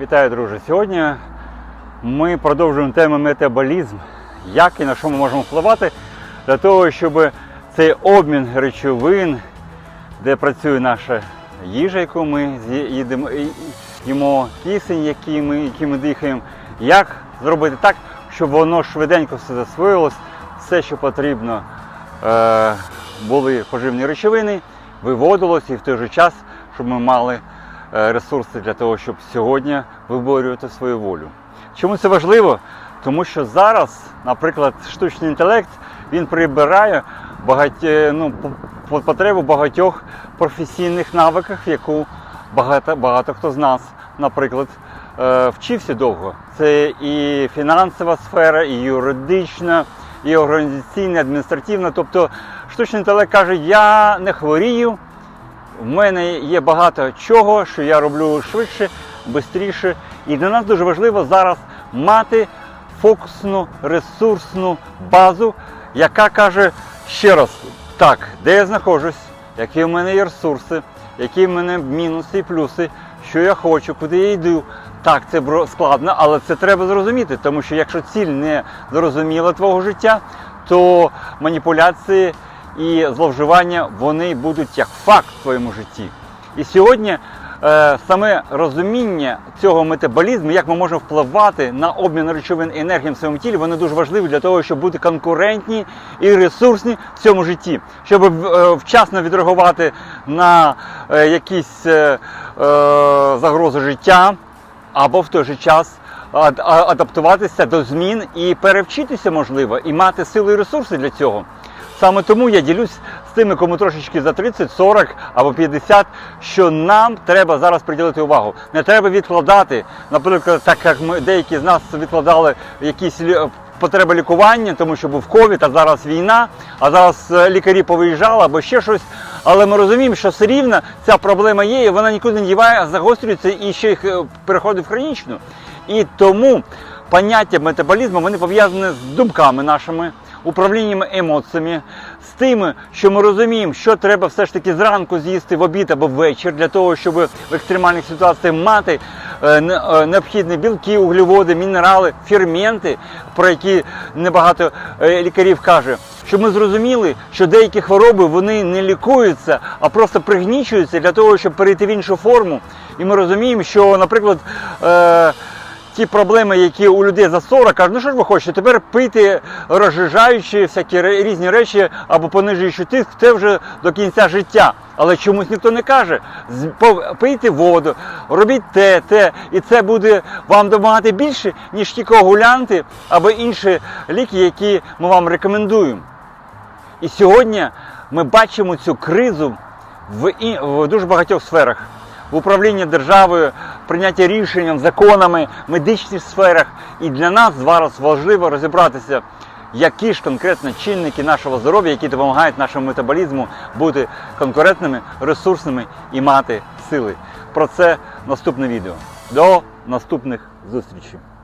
Вітаю, друже! Сьогодні ми продовжуємо тему метаболізм, як і на що ми можемо впливати для того, щоб цей обмін речовин, де працює наша їжа, яку ми їдемо, їмо, кисень, який ми, який ми дихаємо, як зробити так, щоб воно швиденько все засвоїлось, все, що потрібно, е, були поживні речовини, виводилось і в той же час, щоб ми мали ресурси для того, щоб сьогодні виборювати свою волю. Чому це важливо? Тому що зараз, наприклад, штучний інтелект він прибирає багаті, ну, по- по- потребу багатьох професійних навиках, яку багато, багато хто з нас, наприклад, е, вчився довго. Це і фінансова сфера, і юридична, і організаційна, адміністративна. Тобто штучний інтелект каже, я не хворію, в мене є багато чого, що я роблю швидше, швидше. І для нас дуже важливо зараз мати фокусну ресурсну базу, яка каже ще раз, так, де я знаходжусь, які в мене є ресурси, які в мене мінуси і плюси, що я хочу, куди я йду. Так, це складно, але це треба зрозуміти, тому що якщо ціль не зрозуміла твого життя, то маніпуляції і зловживання вони будуть як факт в твоєму житті. І сьогодні е, саме розуміння цього метаболізму, як ми можемо впливати на обмін речовин і енергії в своєму тілі, вони дуже важливі для того, щоб бути конкурентні і ресурсні в цьому житті, щоб е, вчасно відреагувати на е, якісь е, е, загрози життя, або в той же час ад- адаптуватися до змін і перевчитися можливо, і мати сили і ресурси для цього. Саме тому я ділюсь з тими, кому трошечки за 30, 40 або 50, що нам треба зараз приділити увагу. Не треба відкладати, наприклад, так як ми деякі з нас відкладали якісь потреби лікування, тому що був ковід, а зараз війна, а зараз е, лікарі повиїжджали або ще щось. Але ми розуміємо, що все рівно ця проблема є, і вона нікуди не діває, а загострюється і ще й е, переходить в хронічну. І тому поняття метаболізму вони пов'язані з думками нашими, управлінням емоціями, з тим, що ми розуміємо, що треба все ж таки зранку з'їсти в обід або ввечір для того, щоб в екстремальних ситуаціях мати е, е, необхідні білки, углеводи, мінерали, ферменти, про які небагато е, лікарів каже. Щоб ми зрозуміли, що деякі хвороби вони не лікуються, а просто пригнічуються для того, щоб перейти в іншу форму. І ми розуміємо, що, наприклад, ті проблеми, які у людей за 40, кажуть, ну що ж ви хочете, тепер пити розжижаючі всякі різні речі або понижуючи тиск, це вже до кінця життя. Але чомусь ніхто не каже. Пийте воду, робіть те, те, і це буде вам допомагати більше, ніж ті когулянти або інші ліки, які ми вам рекомендуємо. І сьогодні ми бачимо цю кризу в, в дуже багатьох сферах. В управлінні державою, прийняття рішенням, законами, медичних сферах. І для нас зараз важливо розібратися, які ж конкретно чинники нашого здоров'я, які допомагають нашому метаболізму бути конкурентними, ресурсними і мати сили. Про це наступне відео. До наступних зустрічей.